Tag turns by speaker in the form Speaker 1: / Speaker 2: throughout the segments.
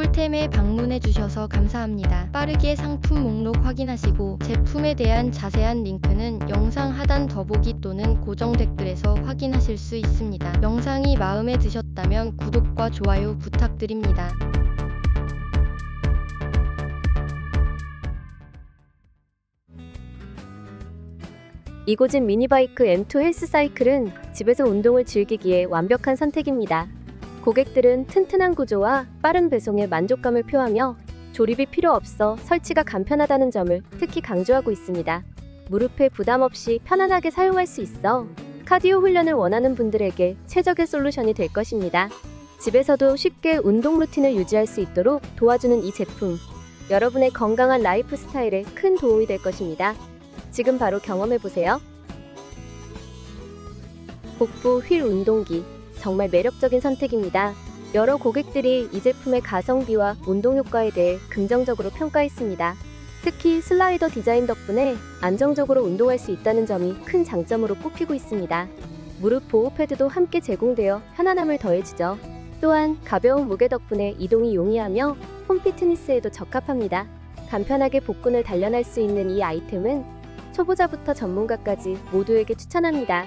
Speaker 1: 꿀템에 방문해 주셔서 감사합니다. 빠르게 상품 목록 확인하시고 제품에 대한 자세한 링크는 영상 하단 더보기 또는 고정 댓글에서 확인하실 수 있습니다. 영상이 마음에 드셨다면 구독과 좋아요 부탁드립니다.
Speaker 2: 이고진 미니바이크 M2 헬스 사이클은 집에서 운동을 즐기기에 완벽한 선택입니다. 고객들은 튼튼한 구조와 빠른 배송에 만족감을 표하며 조립이 필요 없어 설치가 간편하다는 점을 특히 강조하고 있습니다. 무릎에 부담 없이 편안하게 사용할 수 있어 카디오 훈련을 원하는 분들에게 최적의 솔루션이 될 것입니다. 집에서도 쉽게 운동 루틴을 유지할 수 있도록 도와주는 이 제품. 여러분의 건강한 라이프 스타일에 큰 도움이 될 것입니다. 지금 바로 경험해 보세요. 복부 휠 운동기 정말 매력적인 선택입니다. 여러 고객들이 이 제품의 가성비와 운동 효과에 대해 긍정적으로 평가했습니다. 특히 슬라이더 디자인 덕분에 안정적으로 운동할 수 있다는 점이 큰 장점으로 꼽히고 있습니다. 무릎 보호 패드도 함께 제공되어 편안함을 더해주죠. 또한 가벼운 무게 덕분에 이동이 용이하며 홈 피트니스에도 적합합니다. 간편하게 복근을 단련할 수 있는 이 아이템은 초보자부터 전문가까지 모두에게 추천합니다.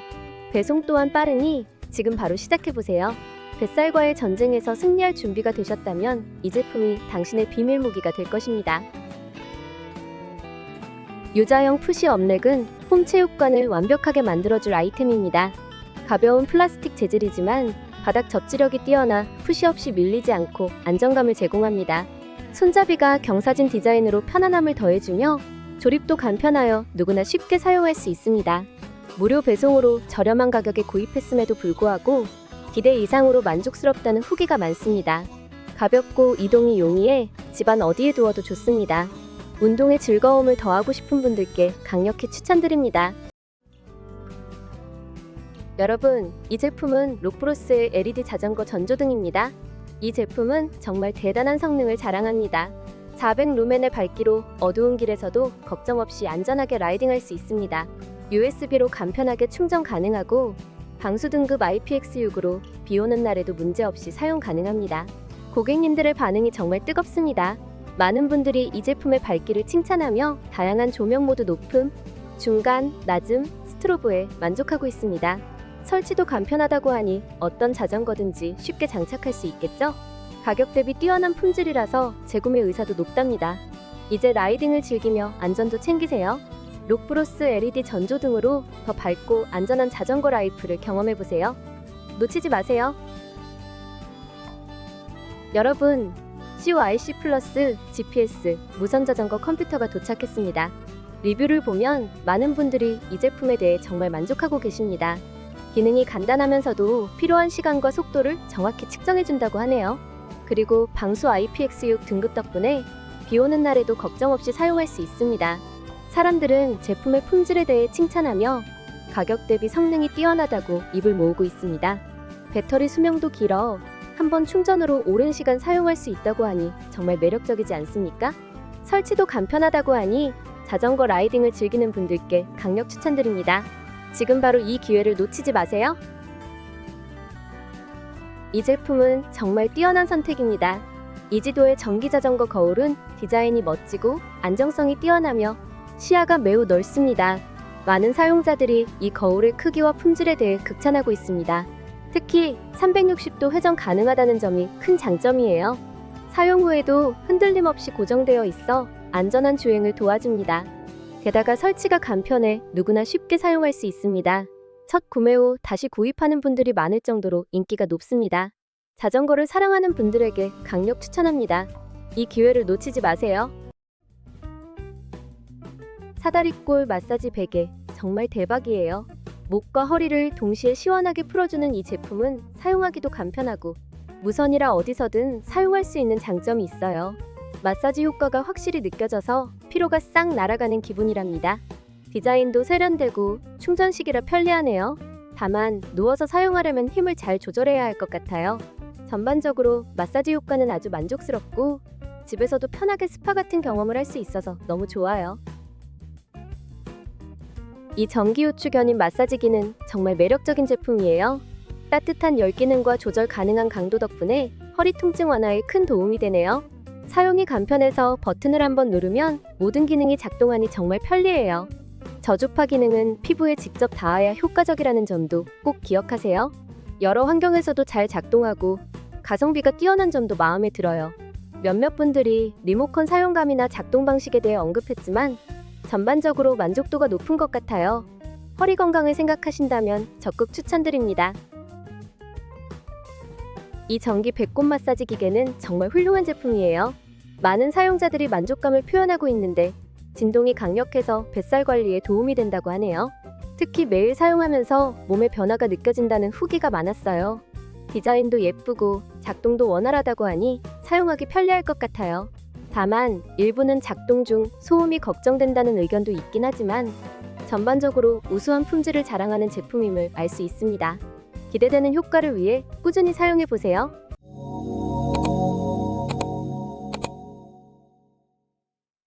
Speaker 2: 배송 또한 빠르니 지금 바로 시작해보세요. 뱃살과의 전쟁에서 승리할 준비가 되셨다면 이 제품이 당신의 비밀 무기가 될 것입니다. 유자형 푸시 업렉은 홈 체육관을 완벽하게 만들어줄 아이템입니다. 가벼운 플라스틱 재질이지만 바닥 접지력이 뛰어나 푸시 없이 밀리지 않고 안정감을 제공합니다. 손잡이가 경사진 디자인으로 편안함을 더해주며 조립도 간편하여 누구나 쉽게 사용할 수 있습니다. 무료 배송으로 저렴한 가격에 구입했음에도 불구하고 기대 이상으로 만족스럽다는 후기가 많습니다. 가볍고 이동이 용이해 집안 어디에 두어도 좋습니다. 운동의 즐거움을 더하고 싶은 분들께 강력히 추천드립니다. 여러분, 이 제품은 록브로스의 LED 자전거 전조등입니다. 이 제품은 정말 대단한 성능을 자랑합니다. 400 루멘의 밝기로 어두운 길에서도 걱정 없이 안전하게 라이딩할 수 있습니다. USB로 간편하게 충전 가능하고 방수 등급 IPX6으로 비 오는 날에도 문제없이 사용 가능합니다. 고객님들의 반응이 정말 뜨겁습니다. 많은 분들이 이 제품의 밝기를 칭찬하며 다양한 조명 모드 높음, 중간, 낮음, 스트로브에 만족하고 있습니다. 설치도 간편하다고 하니 어떤 자전거든지 쉽게 장착할 수 있겠죠? 가격 대비 뛰어난 품질이라서 재구매 의사도 높답니다. 이제 라이딩을 즐기며 안전도 챙기세요. 록브로스 LED 전조등으로 더 밝고 안전한 자전거 라이프를 경험해 보세요. 놓치지 마세요. 여러분, COIC 플러스 GPS 무선 자전거 컴퓨터가 도착했습니다. 리뷰를 보면 많은 분들이 이 제품에 대해 정말 만족하고 계십니다. 기능이 간단하면서도 필요한 시간과 속도를 정확히 측정해 준다고 하네요. 그리고 방수 IPX6 등급 덕분에 비 오는 날에도 걱정 없이 사용할 수 있습니다. 사람들은 제품의 품질에 대해 칭찬하며 가격 대비 성능이 뛰어나다고 입을 모으고 있습니다. 배터리 수명도 길어 한 번 충전으로 오랜 시간 사용할 수 있다고 하니 정말 매력적이지 않습니까? 설치도 간편하다고 하니 자전거 라이딩을 즐기는 분들께 강력 추천드립니다. 지금 바로 이 기회를 놓치지 마세요. 이 제품은 정말 뛰어난 선택입니다. 이지도의 전기 자전거 거울은 디자인이 멋지고 안정성이 뛰어나며 시야가 매우 넓습니다. 많은 사용자들이 이 거울의 크기와 품질에 대해 극찬하고 있습니다. 특히 360도 회전 가능하다는 점이 큰 장점이에요. 사용 후에도 흔들림 없이 고정되어 있어 안전한 주행을 도와줍니다. 게다가 설치가 간편해 누구나 쉽게 사용할 수 있습니다. 첫 구매 후 다시 구입하는 분들이 많을 정도로 인기가 높습니다. 자전거를 사랑하는 분들에게 강력 추천합니다. 이 기회를 놓치지 마세요. 사다리꼴 마사지 베개 정말 대박이에요. 목과 허리를 동시에 시원하게 풀어주는 이 제품은 사용하기도 간편하고 무선이라 어디서든 사용할 수 있는 장점이 있어요. 마사지 효과가 확실히 느껴져서 피로가 싹 날아가는 기분이랍니다. 디자인도 세련되고 충전식이라 편리하네요. 다만 누워서 사용하려면 힘을 잘 조절해야 할 것 같아요. 전반적으로 마사지 효과는 아주 만족스럽고 집에서도 편하게 스파 같은 경험을 할 수 있어서 너무 좋아요. 이 전기 우추 견인 마사지기는 정말 매력적인 제품이에요. 따뜻한 열 기능과 조절 가능한 강도 덕분에 허리 통증 완화에 큰 도움이 되네요. 사용이 간편해서 버튼을 한번 누르면 모든 기능이 작동하니 정말 편리해요. 저주파 기능은 피부에 직접 닿아야 효과적이라는 점도 꼭 기억하세요. 여러 환경에서도 잘 작동하고 가성비가 뛰어난 점도 마음에 들어요. 몇몇 분들이 리모컨 사용감이나 작동 방식에 대해 언급했지만 전반적으로 만족도가 높은 것 같아요. 허리 건강을 생각하신다면 적극 추천드립니다. 이 전기 배꼽 마사지 기계는 정말 훌륭한 제품이에요. 많은 사용자들이 만족감을 표현하고 있는데 진동이 강력해서 뱃살 관리에 도움이 된다고 하네요. 특히 매일 사용하면서 몸의 변화가 느껴진다는 후기가 많았어요. 디자인도 예쁘고 작동도 원활하다고 하니 사용하기 편리할 것 같아요. 다만 일부는 작동 중 소음이 걱정된다는 의견도 있긴 하지만 전반적으로 우수한 품질을 자랑하는 제품임을 알 수 있습니다. 기대되는 효과를 위해 꾸준히 사용해 보세요.